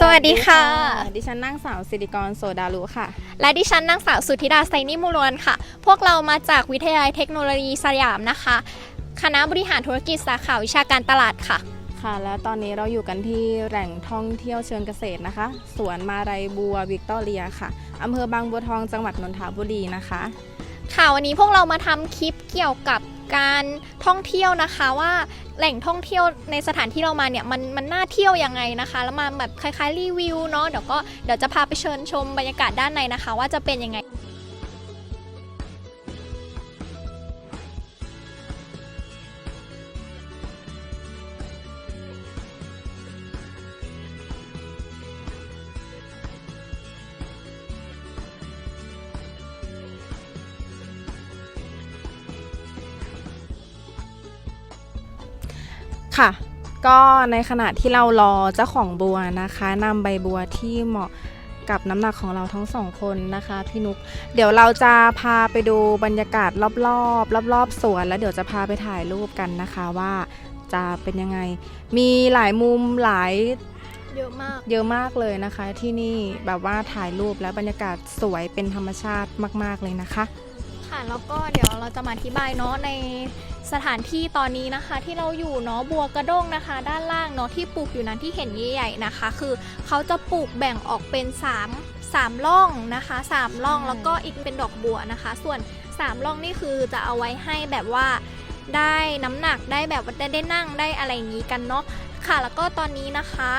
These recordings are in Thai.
สวัสดีค่ะ ดิฉันนางสาวสิริกรโสดารุค่ะ และดิฉันนางสาวสุธิดาไซนิมูลวนค่ะ พวกเรามาจากวิทยาลัยเทคโนโลยีสยามนะคะ คณะบริหารธุรกิจสาขาวิชาการตลาดค่ะ ค่ะ และตอนนี้เราอยู่กันที่แหล่งท่องเที่ยวเชิงเกษตรนะคะ สวนมาลัยบัววิกตอเรียค่ะอำเภอบางบัวทองจังหวัดนนทบุรีนะคะ ค่ะวันนี้พวกเรามาทำคลิปเกี่ยวกับ การท่องเที่ยวนะคะว่าแหล่งท่องเที่ยวในสถานที่เรามาเนี่ยมันมันน่าเที่ยวยังไงนะคะ แล้วมาแบบคล้ายๆรีวิวเนาะเดี๋ยวก็เดี๋ยวจะพาไปเชิญชมบรรยากาศด้านในนะคะ ว่าจะเป็นยังไง ค่ะ ก็ในขณะที่เรารอเจ้าของบัวนะคะนำใบบัวที่เหมาะกับน้ำหนักของเราทั้งสองคนนะคะพี่นุก เดี๋ยวเราจะพาไปดูบรรยากาศรอบๆ รอบๆสวน แล้วเดี๋ยวจะพาไปถ่ายรูปกันนะคะว่าจะเป็นยังไง มีหลายมุมหลายเยอะมากเยอะมากเลยนะคะ ที่นี่แบบว่าถ่ายรูปและบรรยากาศสวยเป็นธรรมชาติมาก ๆเลยนะคะ ค่ะแล้วก็เดี๋ยวเราจะมาอธิบายเนาะในสถานที่ตอนนี้นะคะที่เราอยู่เนาะบัวกระด้งนะคะ ด้านล่างเนาะที่ปลูกอยู่นั้นที่เห็นใหญ่ๆนะคะ คือเขาจะปลูกแบ่งออกเป็น3 3ร่องนะคะ3ร่องใช่แล้วก็อีกเป็นดอกบัวนะคะ ส่วน3ร่องนี่คือจะเอาไว้ให้แบบว่าได้น้ำหนักได้แบบว่าได้ได้นั่งได้อะไรอย่างนี้กันเนาะค่ะ แล้วก็ตอนนี้นะคะ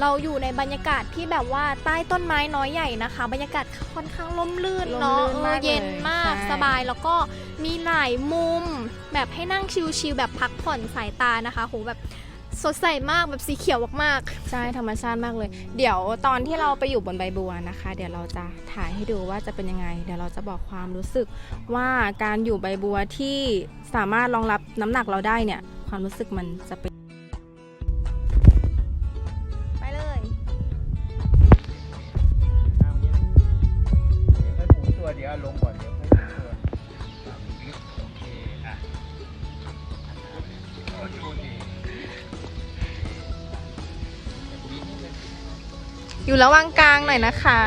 เราอยู่ในบรรยากาศที่แบบว่าใต้ต้นไม้น้อยใหญ่นะคะ บรรยากาศค่อนข้างร่มรื่นเนาะร่มรื่นเอมาอกเลยเย็นมากใช่สบายแล้วก็มีหลายมุม แบบให้นั่งชิลๆแบบพักผ่อนสายตานะคะโหแบบสดใสมากแบบสีเขียวมากใช่ธรรมชาติมากเลย เดี๋ยวตอนที่เราไปอยู่บนใบบัวนะคะ เดี๋ยวเราจะถ่ายให้ดูว่าจะเป็นยังไง เดี๋ยวเราจะบอกความรู้สึกว่าการอยู่ใบบัวที่สามารถรองรับน้ำหนักเราได้เนี่ย ความรู้สึกมันจะเป็น อยู่ระหว่างกลางหน่อยนะคะ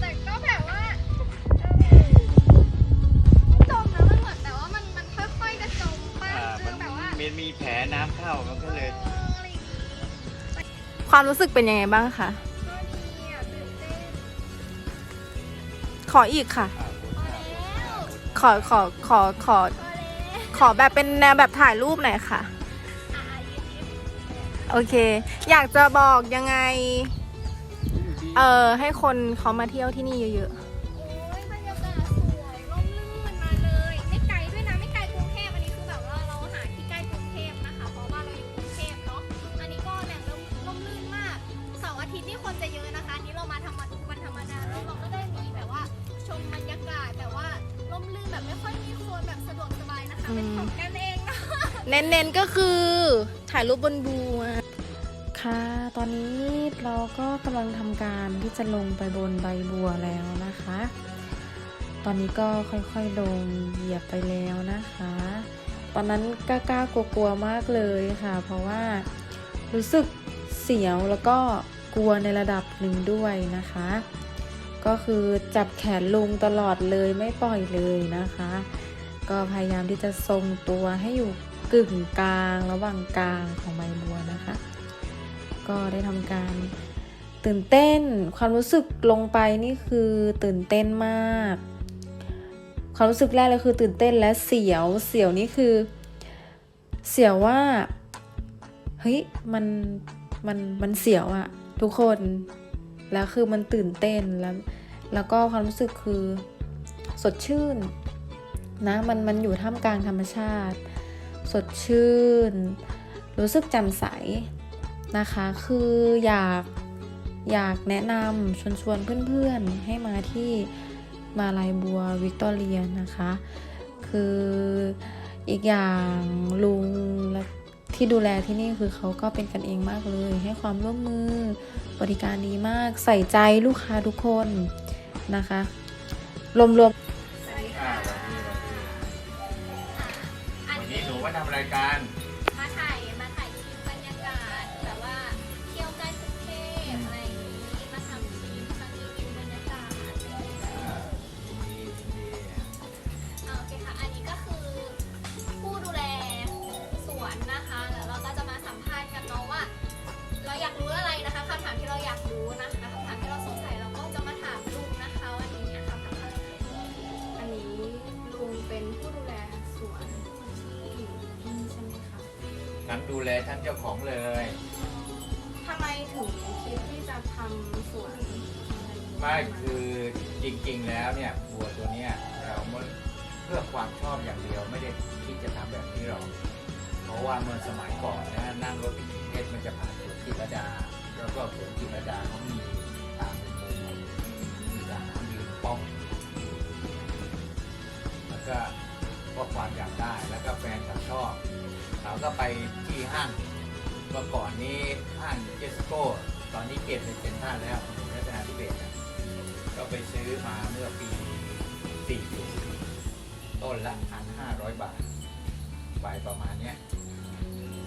แต่ก็แบบว่าจมนะมันเหมือนแต่ว่ามันมันค่อยๆจะจมป้าอ่าคืมัอนแบบว่ามันมีแผลน้ำเข้ามันก็เลยอะไรอย่างงี้ความรู้สึกเป็นยังไงบ้างคะ ก็ดีอะตื่นเต้นขออีกค่ะอ่าหมุนพออ่าหมุนแล้วขอขอขอขอ พอแล้ว ขอแบบเป็นแนวแบบถ่ายรูปหน่อยค่ะอะยิ้มยิ้ม โอเค อยากจะบอกยังไงอยู่ดีเออให้คนเขามาเที่ยวที่นี่เยอะโอ้ยบรรยากาศสวยร่มรื่นมาเลย ไม่ไกลด้วยนะ ไม่ไกลกรุงเทพอันนี้คือแบบว่าเราหาที่ใกล้กรุงเทพนะคะ เพราะว่าเราอยู่กรุงเทพเนาะ อันนี้ก็แหล่งร่มร่มรื่นมาก เสาร์อาทิตย์นี่คนจะเยอะนะคะ อันนี้เรามาทำวันวันธรรมดาแล้วเราก็ได้มีแบบว่าชมบรรยากาศแบบว่าร่มรื่นแบบไม่ค่อยมีคนแบบสะดวกสบายนะคะ เป็นของกันเองนะ ๆ เน้นๆก็คือ ถ่ายรูปบนบัวค่ะ ตอนนี้เราก็กำลังทำการที่จะลงไปบนใบบัวแล้วนะคะ ตอนนี้ก็ค่อยๆลงเหยียบไปแล้วนะคะ ตอนนั้นกล้าๆกลัวๆมากเลยค่ะ เพราะว่ารู้สึกเสียวแล้วก็กลัวในระดับหนึ่งด้วยนะคะ ก็คือจับแขนลงตลอดเลยไม่ปล่อยเลยนะคะ ก็พยายามที่จะทรงตัวให้อยู่กึ่งกลางระหว่างกลางของใบบัวนะคะ ก็ได้ทำการตื่นเต้นความรู้สึกลงไปนี่คือตื่นเต้นมาก ความรู้สึกแรกเลยคือตื่นเต้นและเสียวเสียวนี่คือ เสียวว่าเฮ้ยมันมันมันเสียวอะทุกคนแล้วคือมันตื่นเต้นแล้ว แล้วก็ความรู้สึกคือสดชื่น นะมันมันอยู่ท่ามกลางธรรมชาติ สดชื่น รู้สึกแจ่มใสนะคะ คืออยากอยากแนะนำชวนชวนเพื่อนๆ ให้มาที่มาลายบัววิกตอเรียนะคะ คืออีกอย่างลุงและที่ดูแลที่นี่คือเขาก็เป็นกันเองมากเลย ให้ความร่วมมือบริการดีมากใส่ใจลูกค้าทุกคนนะคะ รวม การ ดูแลทั้งเจ้าของเลย ทำไมถึงคิดที่จะทำสวนไม่คือจริงๆแล้วเนี่ยวัวตัวเนี้ยเราไม่เพื่อความชอบอย่างเดียวไม่ได้คิดจะทำแบบนี้หรอกเพราะว่าเมื่อสมัยก่อนนะนั่งรถไปกินเพชรมันจะผ่านสวนจิตรลดา แล้วก็สวนจิตรลดาเขามีตามมุมมีทหารยืนป้อมแล้วก็ก็ความอยากได้แล้วก็แฟนเขาชอบเขา ก็ไปที่ห้างเมื่อก่อนนี้ห้างเจสโก้ ตอนนี้เปลี่ยนเป็นเซ็นทรัลแล้วในรัตนาธิเบศนะก็ไปซื้อมาเมื่อปี40ต้นละ1,500บาทใบประมาณเนี้ย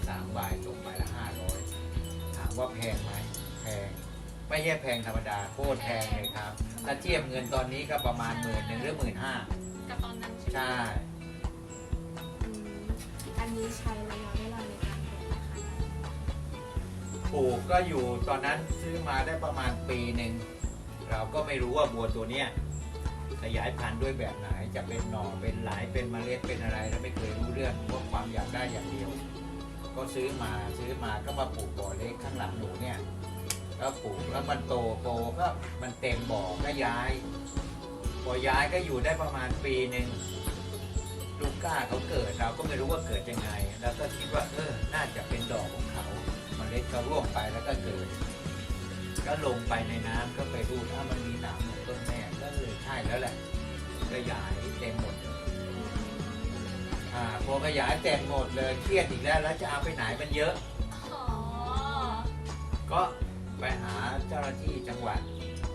สามใบตกใบละ500ถามว่าแพงไหมแพงไม่ใช่แพงธรรมดาโคตรแพงเลยครับ ถ้าเทียบเงินตอนนี้ก็ประมาณหมื่นหนึ่งหรือหมื่นห้ากับตอนนั้นใช่ไหมใช่อืม อันนี้ใช้ระยะเวลาในการปลูกนะคะปลูกก็อยู่ตอนนั้นซื้อมาได้ประมาณปีหนึ่งเราก็ไม่รู้ว่าบัวตัวเนี้ยขยายพันธุ์ด้วยแบบไหนจะเป็นหน่อเป็นหลายเป็นเมล็ดเป็นอะไรเราไม่เคยรู้เรื่องเพราะความอยากได้อย่างเดียว ก็ซื้อมาซื้อมาก็มาปลูกบ่อเล็กข้างหลังหนูเนี่ยก็ปลูกแล้วมันโตโตก็มันเต็มบ่อก็ย้ายพอย้ายก็อยู่ได้ประมาณปีหนึ่ง ลูก้าเขาเกิดเราก็ไม่รู้ว่าเกิดยังไง แล้วก็คิดว่าเออน่าจะเป็นดอกของเขาเมล็ดก็ร่วงไปแล้วก็เกิด ก็ลงไปในน้ำก็ไปดูถ้ามันมีหนามของต้นแม่ก็เลยใช่แล้วแหละขยายเต็มหมดอ่าพอขยายเต็มหมดเลยเครียดอีกแล้วแล้วจะเอาไปไหนมันเยอะก็ไปหาเจ้าหน้าที่จังหวัด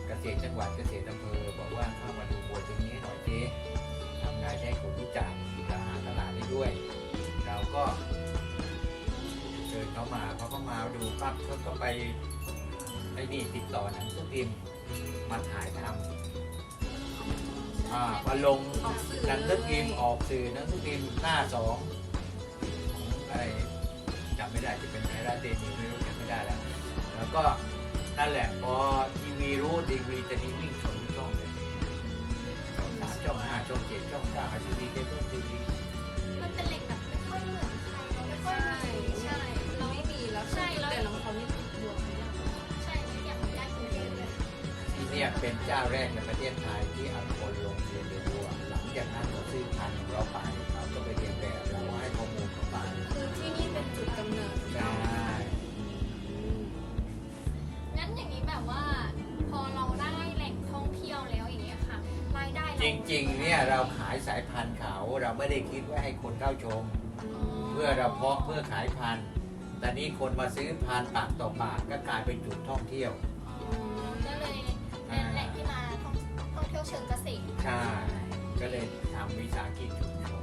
เกษตรจังหวัดเกษตรอำเภอบอกว่าเข้ามาดูบัวตัวนี้หน่อยสิทำงจะให้คนรู้จัก และหาตลาดได้ด้วย เราก็เชิญเขามาเขาก็มาดูปั๊บเขาก็ไปไอ้นี่ติดต่อหนังสือพิมพ์มาถ่ายทำอ่ามาลงออกสื่อหนังสือพิมพ์ออกสื่อหนังสือพิมพ์หน้าสองของอะไรจำไม่ได้จะเป็นไทยรัฐเดนิวไม่รู้จำไม่ได้แล้ว แล้วก็นั่นแหละพอทีวีรู้ทีวีจะนี่วิ่งช ช่องสามช่องห้าช่องเจ็ดช่องเก้าทีวีเคเบิลทีวีมันเป็นเหล็กแบบไม่ค่อยเหมือนใครเราไม่ค่อยมีใช่ เราไม่มีแล้วใช่แล้วแต่เราเขาไม่ติดบัวไม่ได้ใช่ไม่อยากได้กรุงเทพเลยที่เนี่ยเป็นเจ้าแรกในประเทศไทยที่เอาคนลงเรียนเรียนรู้หลังจากนั้นเราซื้อพันธุ์ของเราไปเขาก็ไปเรียนแบบเราให้ข้อมูลเขาไปคือที่นี่เป็นจุดกำเนิดใช่งั้นอย่างนี้แบบว่า พอเราได้ จริงๆ เนี่ยเราขายสายพันธุ์เขาเราไม่ได้คิดว่าให้คนเข้าชม เพื่อเราเพาะเพื่อขายพันธุ์แต่นี่คนมาซื้อพันธุ์ปากต่อปากก็กลายเป็นจุดท่องเที่ยว ก็เลยเป็นแหล่งที่มาท่องท่องเที่ยวเชิงเกษตรใช่ ก็เลยทำวิสาหกิจชุมชน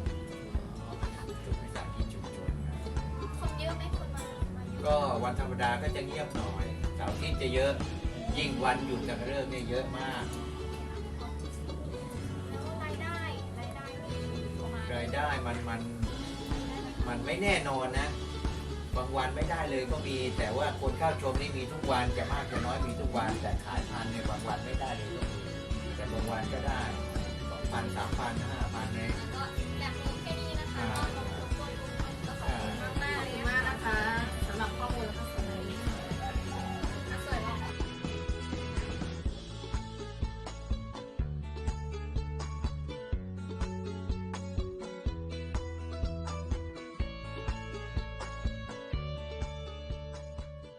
จุดวิสาหกิจชุมชนนะคนเยอะไหมคนมามาเยอะก็วันธรรมดาก็จะเงียบหน่อยเสาร์อาที่จะเยอะ ยิ่งวันหยุดกับเลิกเนี่ยเยอะมาก มันมันมันไม่แน่นอนนะ บางวันไม่ได้เลยก็มี แต่ว่าคนเข้าชมนี่มีทุกวันจะมากจะน้อยมีทุกวัน แต่ขายพันเนี่ยบางวันไม่ได้เลยก็มีแต่บางวันก็ได้สองพันสามพันห้าพันเนี่ย ก็แบบ